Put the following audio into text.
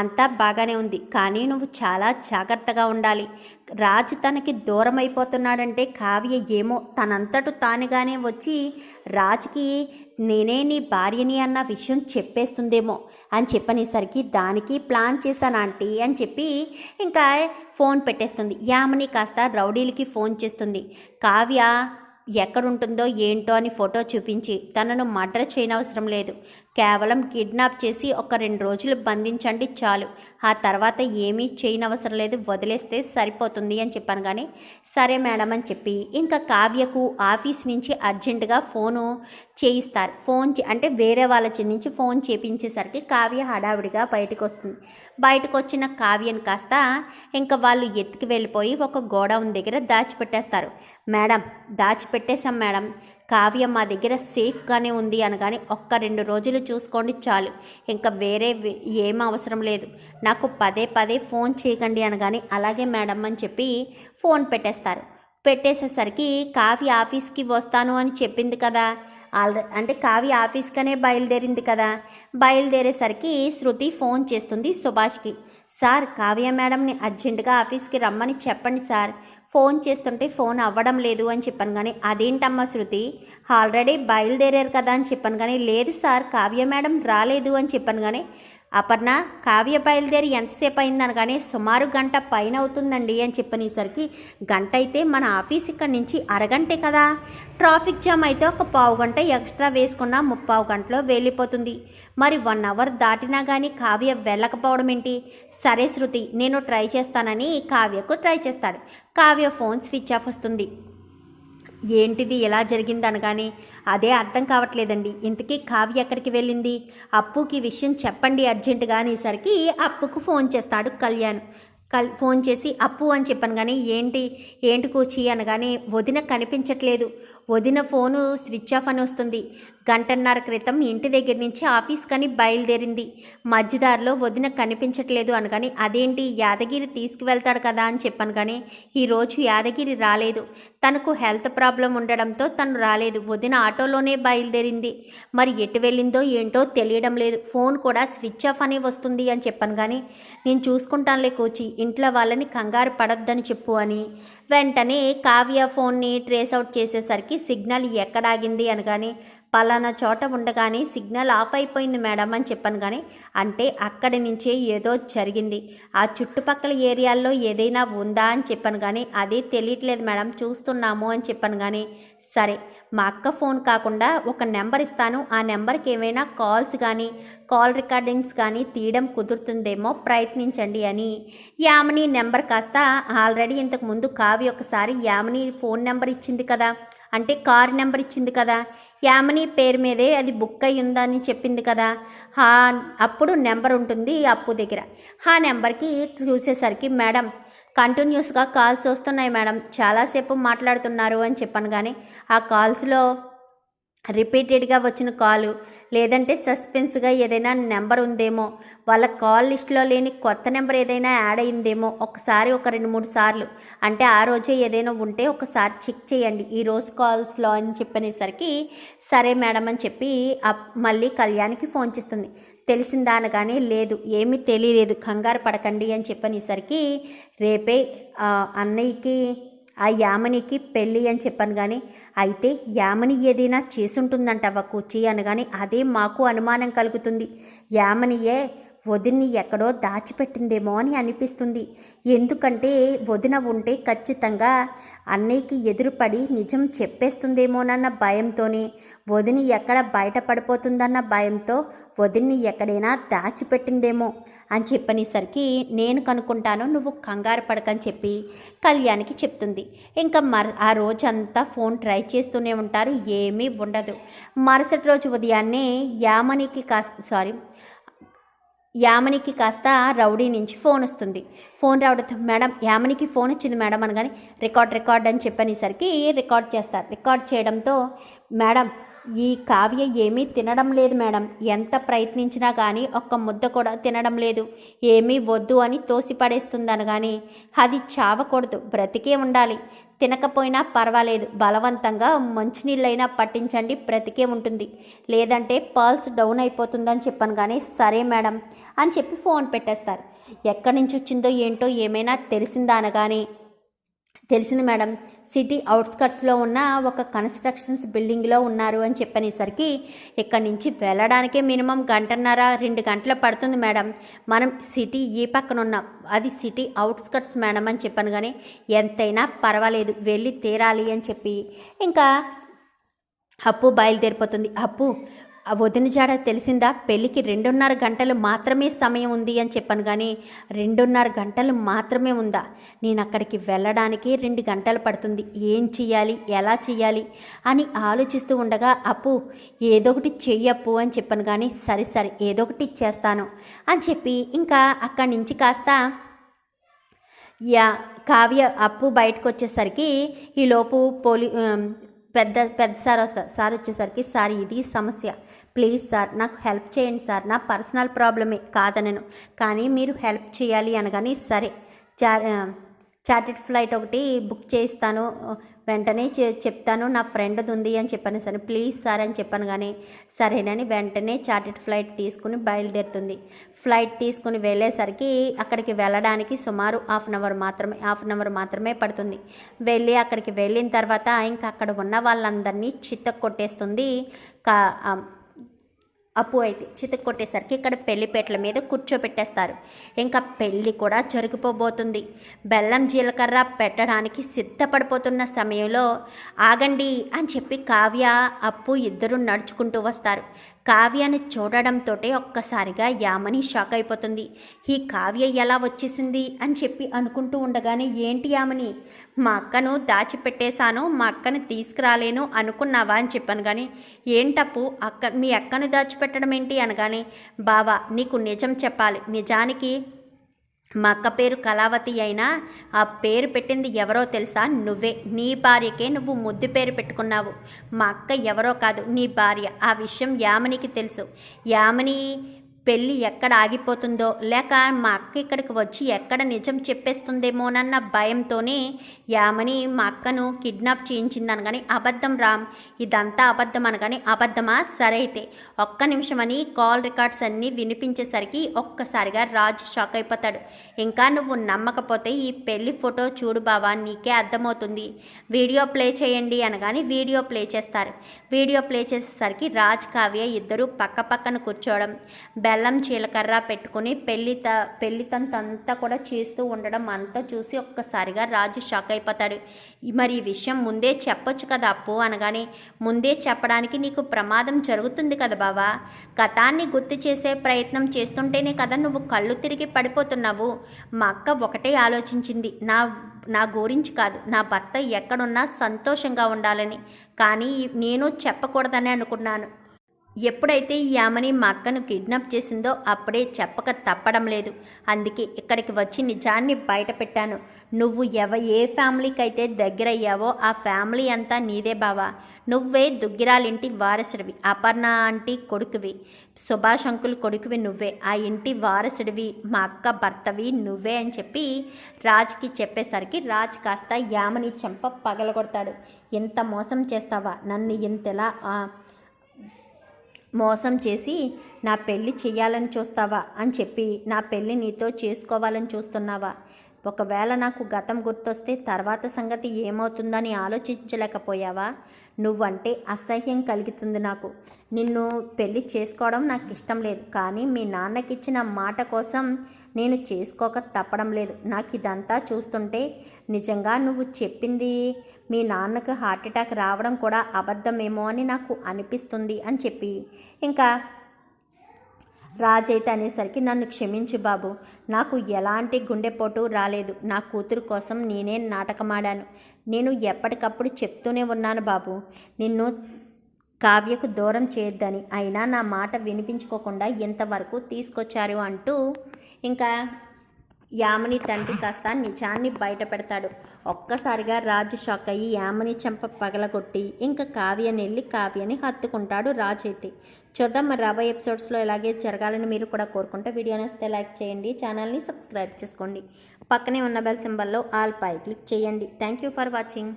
అంతా బాగానే ఉంది. కానీ నువ్వు చాలా జాగ్రత్తగా ఉండాలి. రాజు తనకి దూరం అయిపోతున్నాడంటే కావ్య ఏమో తనంతటు తానుగానే వచ్చి రాజుకి నేనే నీ భార్యని అన్న విషయం చెప్పేస్తుందేమో అని చెప్పనేసరికి దానికి ప్లాన్ చేశాను ఆంటీ అని చెప్పి ఇంకా ఫోన్ పెట్టేస్తుంది. యామని కాస్త రౌడీలకి ఫోన్ చేస్తుంది. కావ్య ఎక్కడుంటుందో ఏంటో అని ఫోటో చూపించి తనను మర్డర్ చేయనవసరం లేదు. కేవలం కిడ్నాప్ చేసి ఒక రెండు రోజులు బంధించండి చాలు. ఆ తర్వాత ఏమీ చేయనవసరం లేదు వదిలేస్తే సరిపోతుంది అని చెప్పాను కానీ సరే మేడం అని చెప్పి. ఇంకా కావ్యకు ఆఫీస్ నుంచి అర్జెంటుగా ఫోను చేయిస్తారు. ఫోన్ చే- అంటే వేరే వాళ్ళ నుంచి ఫోన్ చేపించేసరికి కావ్య హడావిడిగా బయటకు వస్తుంది. బయటకు వచ్చిన కావ్యను కాస్త ఇంకా వాళ్ళు ఎత్తుకు వెళ్ళిపోయి ఒక గోడౌన్ దగ్గర దాచిపెట్టేస్తారు. మేడం దాచిపెట్టేశాం మేడం. కావ్య మా దగ్గర సేఫ్గానే ఉంది అనగానే ఒక్క రెండు రోజులు చూసుకోండి చాలు. ఇంకా వేరే ఏం అవసరం లేదు. నాకు పదే పదే ఫోన్ చేయకండి అనగానే అలాగే మేడం అని చెప్పి ఫోన్ పెట్టేస్తారు. పెట్టేసేసరికి కావ్య ఆఫీస్కి వస్తాను అని చెప్పింది కదా. ఆల్రెడీ అంటే కావ్య ఆఫీస్కనే బయలుదేరింది కదా. బయలుదేరేసరికి శృతి ఫోన్ చేస్తుంది సుభాష్కి. సార్ కావ్య మేడంని అర్జెంటుగా ఆఫీస్కి రమ్మని చెప్పండి సార్. ఫోన్ చేస్తుంటే ఫోన్ అవ్వడం లేదు అని చెప్పాను కానీ అదేంటమ్మా శృతి? ఆల్రెడీ బయలుదేరారు కదా అని చెప్పాను కానీ లేదు సార్ కావ్య మేడం రాలేదు అని చెప్పాను కానీ అపర్ణ కావ్య బయలుదేరి ఎంతసేపు అయింది అనగానే సుమారు గంట పైన అవుతుందండి అని చెప్పనేసరికి గంట అయితే మన ఆఫీస్ ఇక్కడ నుంచి అరగంటే కదా. ట్రాఫిక్ జామ్ అయితే ఒక పావు గంట ఎక్స్ట్రా వేసుకున్న ముప్పావు గంటలో వెళ్ళిపోతుంది. మరి వన్ అవర్ దాటినా కానీ కావ్య వెళ్ళకపోవడం ఏంటి? సరే శృతి నేను ట్రై చేస్తానని కావ్యకు ట్రై చేస్తాడు. కావ్య ఫోన్ స్విచ్ ఆఫ్ వస్తుంది. ఏంటిది ఎలా జరిగింది అనగానే అదే అర్థం కావట్లేదండి. ఇంతకీ కావ్య ఎక్కడికి వెళ్ళింది? అప్పుకి విషయం చెప్పండి అర్జెంటుగా అనేసరికి అప్పుకు ఫోన్ చేస్తాడు కళ్యాణ్. కల్ ఫోన్ చేసి అప్పు అని చెప్పాను కానీ ఏంటి ఏంటి కూచి అనగానే వదిన కనిపించట్లేదు. వదిన ఫోను స్విచ్ ఆఫ్ అని వస్తుంది. గంటన్నర క్రితం ఇంటి దగ్గర నుంచి ఆఫీస్ కని బయలుదేరింది. మధ్యదారిలో వదిన కనిపించట్లేదు అనగాని అదేంటి యాదగిరి తీసుకువెళ్తాడు కదా అని చెప్పాను కానీ ఈరోజు యాదగిరి రాలేదు. తనకు హెల్త్ ప్రాబ్లం ఉండడంతో తను రాలేదు. వదిన ఆటోలోనే బయలుదేరింది. మరి ఎటు వెళ్ళిందో ఏంటో తెలియడం లేదు. ఫోన్ కూడా స్విచ్ ఆఫ్ అనే వస్తుంది అని చెప్పాను కానీ నేను చూసుకుంటానులే కోచి ఇంట్లో వాళ్ళని కంగారు పడొద్దని చెప్పు అని వెంటనే కావ్య ఫోన్ని ట్రేస్ అవుట్ చేసేసరికి సిగ్నల్ ఎక్కడాగింది అనగానే పలానా చోట ఉండగానే సిగ్నల్ ఆఫ్ అయిపోయింది మేడం అని చెప్పాను కానీ అంటే అక్కడి నుంచే ఏదో జరిగింది. ఆ చుట్టుపక్కల ఏరియాల్లో ఏదైనా ఉందా అని చెప్పాను కానీ అదే తెలియట్లేదు మేడం చూస్తున్నాము అని చెప్పాను కానీ సరే మా అక్క ఫోన్ కాకుండా ఒక నెంబర్ ఇస్తాను. ఆ నెంబర్కి ఏమైనా కాల్స్ కానీ కాల్ రికార్డింగ్స్ కానీ తీయడం కుదురుతుందేమో ప్రయత్నించండి అని యామిని నెంబర్ కాస్త ఆల్రెడీ ఇంతకు ముందు కావ్య ఒకసారి యామిని ఫోన్ నెంబర్ ఇచ్చింది కదా అంటే కార్ నెంబర్ ఇచ్చింది కదా. యామిని పేరు మీదే అది బుక్ అయి ఉందని చెప్పింది కదా. ఆ అప్పుడు నెంబర్ ఉంటుంది అప్పు దగ్గర. ఆ నెంబర్కి చూసేసరికి మేడం కంటిన్యూస్గా కాల్స్ వస్తున్నాయి మేడం. చాలాసేపు మాట్లాడుతున్నారు అని చెప్పాను కానీ ఆ కాల్స్లో రిపీటెడ్గా వచ్చిన కాలు లేదంటే సస్పెన్స్గా ఏదైనా నెంబర్ ఉందేమో వాళ్ళ కాల్ లిస్ట్లో లేని కొత్త నెంబర్ ఏదైనా యాడ్ అయిందేమో ఒకసారి ఒక రెండు మూడు సార్లు. అంటే ఆ రోజే ఏదైనా ఉంటే ఒకసారి చెక్ చేయండి. ఈ రోజు కాల్స్లో అని చెప్పనేసరికి సరే మేడం అని చెప్పి మళ్ళీ కళ్యాణ్కి ఫోన్ చేస్తుంది. తెలిసిందా అనగానే లేదు ఏమీ తెలియలేదు కంగారు పడకండి అని చెప్పనేసరికి రేపే అన్నయ్యకి ఆ యామనికి పెళ్ళి అని చెప్పాను కానీ అయితే యామని ఏదైనా చేసుంటుందంటవా కూచి అనగానే అదే మాకు అనుమానం కలుగుతుంది. యామనియే వదిన్ని ఎక్కడో దాచిపెట్టిందేమో అని అనిపిస్తుంది. ఎందుకంటే వదిన ఉంటే ఖచ్చితంగా అన్నయ్యకి ఎదురుపడి నిజం చెప్పేస్తుందేమోనన్న భయంతోనే. వదిని ఎక్కడ బయటపడిపోతుందన్న భయంతో వదిన్ని ఎక్కడైనా దాచిపెట్టిందేమో అని చెప్పనేసరికి నేను కనుక్కుంటాను నువ్వు కంగారు పడకని చెప్పి కళ్యాణ్కి చెప్తుంది. ఇంకా మర ఆ రోజంతా ఫోన్ ట్రై చేస్తూనే ఉంటారు ఏమీ ఉండదు. మరుసటి రోజు ఉదయాన్నే యామనికి కాస్త సారీ యామనికి కాస్త రౌడీ నుంచి ఫోన్ వస్తుంది. ఫోన్ రావడంతో మేడం యామనికి ఫోన్ వచ్చింది మేడం అనగానే రికార్డ్ రికార్డ్ అని చెప్పనేసరికి రికార్డ్ చేస్తారు. రికార్డ్ చేయడంతో మేడం ఈ కావ్య ఏమీ తినడం లేదు మేడం. ఎంత ప్రయత్నించినా కానీ ఒక్క ముద్ద కూడా తినడం లేదు. ఏమీ వద్దు అని తోసిపడేస్తుందని కానీ అది చావకూడదు. బ్రతికే ఉండాలి. తినకపోయినా పర్వాలేదు. బలవంతంగా మంచినీళ్ళైనా పట్టించండి. బ్రతికే ఉంటుంది. లేదంటే పర్ల్స్ డౌన్ అయిపోతుందని చెప్పాను కానీ సరే మేడం అని చెప్పి ఫోన్ పెట్టేస్తారు. ఎక్కడి నుంచి వచ్చిందో ఏంటో ఏమైనా తెలిసిందా అనగానే తెలిసింది మేడం. సిటీ అవుట్స్కట్స్లో ఉన్న ఒక కన్స్ట్రక్షన్స్ బిల్డింగ్లో ఉన్నారు అని చెప్పనేసరికి ఇక్కడి నుంచి వెళ్ళడానికే మినిమం గంటన్నర రెండు గంటలు పడుతుంది మేడం. మనం సిటీ ఈ పక్కన ఉన్నాం అది సిటీ అవుట్స్కట్స్ మేడం అని చెప్పాను కానీ ఎంతైనా పర్వాలేదు వెళ్ళి తీరాలి అని చెప్పి. ఇంకా అప్పు బయలుదేరిపోతుంది. అప్పు వదిన జాడ తెలిసిందా? పెళ్ళికి రెండున్నర గంటలు మాత్రమే సమయం ఉంది అని చెప్పాను కానీ రెండున్నర గంటలు మాత్రమే ఉందా? నేను అక్కడికి వెళ్ళడానికి రెండు గంటలు పడుతుంది. ఏం చెయ్యాలి? ఎలా చెయ్యాలి? అని ఆలోచిస్తూ ఉండగా అప్పు ఏదో ఒకటి చెయ్యప్పు అని చెప్పాను కానీ సరే సరే ఏదో ఒకటి చేస్తాను అని చెప్పి ఇంకా అక్కడి నుంచి కాస్త యా కావ్య అప్పు బయటకు వచ్చేసరికి ఈలోపు పోలీ పెద్ద పెద్ద సార్ వస్తారు. సార్ వచ్చేసరికి సార్ ఇది సమస్య. ప్లీజ్ సార్ నాకు హెల్ప్ చేయండి సార్. నా పర్సనల్ ప్రాబ్లమే కాదనను కానీ మీరు హెల్ప్ చేయాలి అనగానే సరే. చా చార్టెడ్ ఫ్లైట్ ఒకటి బుక్ చేయిస్తాను వెంటనే చె- చెప్తాను నా ఫ్రెండ్ది ఉంది అని చెప్పాను సరే ప్లీజ్ సార్ అని చెప్పాను కానీ సరేనని వెంటనే చార్టెడ్ ఫ్లైట్ తీసుకుని బయలుదేరుతుంది. ఫ్లైట్ తీసుకుని వెళ్ళేసరికి అక్కడికి వెళ్ళడానికి సుమారు హాఫ్ అన్ అవర్ మాత్రమే హాఫ్ అన్ అవర్ మాత్రమే పడుతుంది. వెళ్ళి అక్కడికి వెళ్ళిన తర్వాత ఇంకా అక్కడ ఉన్న వాళ్ళందరినీ చిత్త కొట్టేస్తుంది. కా అప్పు అయితే చితక్ కొట్టేసరికి ఇక్కడ పెళ్ళిపేటల మీద కూర్చోబెట్టేస్తారు. ఇంకా పెళ్ళి కూడా జరిగిపోబోతుంది. బెల్లం జీలకర్ర పెట్టడానికి సిద్ధపడిపోతున్న సమయంలో ఆగండి అని చెప్పి కావ్య అప్పు ఇద్దరు నడుచుకుంటూ వస్తారు. కావ్యను చూడడంతో ఒక్కసారిగా యామని షాక్ అయిపోతుంది. ఈ కావ్య ఎలా వచ్చేసింది? అని చెప్పి అనుకుంటూ ఉండగానే ఏంటి యామని? మా అక్కను దాచిపెట్టేశాను మా అక్కను తీసుకురాలేను అనుకున్నావా? అని చెప్పాను కానీ ఏంటప్పు? అక్క మీ అక్కను దాచిపెట్టడం ఏంటి? అనగానే బావా నీకు నిజం చెప్పాలి. నిజానికి మా అక్క పేరు కళావతి అయినా ఆ పేరు పెట్టింది ఎవరో తెలుసా? నువ్వే. నీ భార్యకే నువ్వు ముద్దు పేరు పెట్టుకున్నావు. మా అక్క ఎవరో కాదు నీ భార్య. ఆ విషయం యామనికి తెలుసు. యామని పెళ్ళి ఎక్కడ ఆగిపోతుందో లేక మా అక్క ఇక్కడికి వచ్చి ఎక్కడ నిజం చెప్పేస్తుందేమోనన్న భయంతోనే యామని మా అక్కను కిడ్నాప్ చేయించింది అనగాని అబద్ధం రామ్ ఇదంతా అబద్ధం అనగాని అబద్ధమా? సరే అయితే ఒక్క నిమిషం అని కాల్ రికార్డ్స్ అన్నీ వినిపించేసరికి ఒక్కసారిగా రాజు షాక్ అయిపోతాడు. ఇంకా నువ్వు నమ్మకపోతే ఈ పెళ్ళి ఫోటో చూడు బావా నీకే అర్థమవుతుంది. వీడియో ప్లే చేయండి అనగాని వీడియో ప్లే చేస్తారు. వీడియో ప్లే చేసేసరికి రాజ్ కావ్య ఇద్దరు పక్క పక్కన కూర్చోవడం బెల్లం చీలకర్ర పెట్టుకుని పెళ్ళి త పెళ్ళి తంతంతా కూడా చేస్తూ ఉండడం అంతా చూసి ఒక్కసారిగా రాజు షాక్ అయిపోతాడు. మరి ఈ విషయం ముందే చెప్పొచ్చు కదా అప్పు? అనగానే ముందే చెప్పడానికి నీకు ప్రమాదం జరుగుతుంది కదా బావా. గతాన్ని గుర్తు చేసే ప్రయత్నం చేస్తుంటేనే కదా నువ్వు కళ్ళు తిరిగి పడిపోతున్నావు. మా అక్క ఒకటే ఆలోచించింది. నా నా గురించి కాదు నా భర్త ఎక్కడున్నా సంతోషంగా ఉండాలని. కానీ నేను చెప్పకూడదని అనుకున్నాను. ఎప్పుడైతే ఈ యామని మా అక్కను కిడ్నాప్ చేసిందో అప్పుడే చెప్పక తప్పడం లేదు. అందుకే ఇక్కడికి వచ్చి నిజాన్ని బయట పెట్టాను నువ్వు ఎవ ఏ ఫ్యామిలీకి అయితే దగ్గరయ్యావో ఆ ఫ్యామిలీ అంతా నీదే బావా. నువ్వే దుగ్గిరాలింటి వారసుడివి అపర్ణ ఆంటీ కొడుకువి సుభాష్ అంకుల్ కొడుకువి నువ్వే. ఆ ఇంటి వారసుడివి మా అక్క భర్తవి నువ్వే అని చెప్పి రాజ్కి చెప్పేసరికి రాజ్ కాస్త యామని చెంప పగలగొడతాడు. ఇంత మోసం చేస్తావా? నన్ను ఇంతలా మోసం చేసి నా పెళ్ళి చేయాలని చూస్తావా అని చెప్పి నా పెళ్ళి నీతో చేసుకోవాలని చూస్తున్నావా? ఒకవేళ నాకు గతం గుర్తొస్తే తర్వాత సంగతి ఏమవుతుందని ఆలోచించలేకపోయావా? నువ్వంటే అసహ్యం కలుగుతుంది నాకు. నిన్ను పెళ్ళి చేసుకోవడం నాకు ఇష్టం లేదు. కానీ మీ నాన్నకిచ్చిన మాట కోసం నేను చేసుకోక తప్పడం లేదు. నాకు ఇదంతా చూస్తుంటే నిజంగా నువ్వు చెప్పింది మీ నాన్నకు హార్ట్ అటాక్ రావడం కూడా అబద్ధమేమో అని నాకు అనిపిస్తుంది అని చెప్పి. ఇంకా రాజైతే అనేసరికి నన్ను క్షమించు బాబు. నాకు ఎలాంటి గుండెపోటు రాలేదు. నా కూతురు కోసం నేనే నాటకమాడాను. నేను ఎప్పటికప్పుడు చెప్తూనే ఉన్నాను బాబు. నిన్ను కావ్యకు దూరం చేయొద్దని. అయినా నా మాట వినిపించుకోకుండా ఇంతవరకు తీసుకొచ్చారు అంటూ ఇంకా యామిని తండ్రి కాస్త నిజాన్ని బయటపెడతాడు. ఒక్కసారిగా రాజు షాక్ అయ్యి యామిని చెంప పగలగొట్టి ఇంకా కావ్యని వెళ్ళి కావ్యని హత్తుకుంటాడు రాజు అయితే చూద్దాం మరి రాబోయే ఎపిసోడ్స్లో ఇలాగే జరగాలని మీరు కూడా కోరుకుంటే వీడియో నచ్చితే లైక్ చేయండి ఛానల్ని సబ్స్క్రైబ్ చేసుకోండి. పక్కనే ఉన్న బెల్ సింబల్లో ఆల్ పై క్లిక్ చేయండి. Thank you for watching.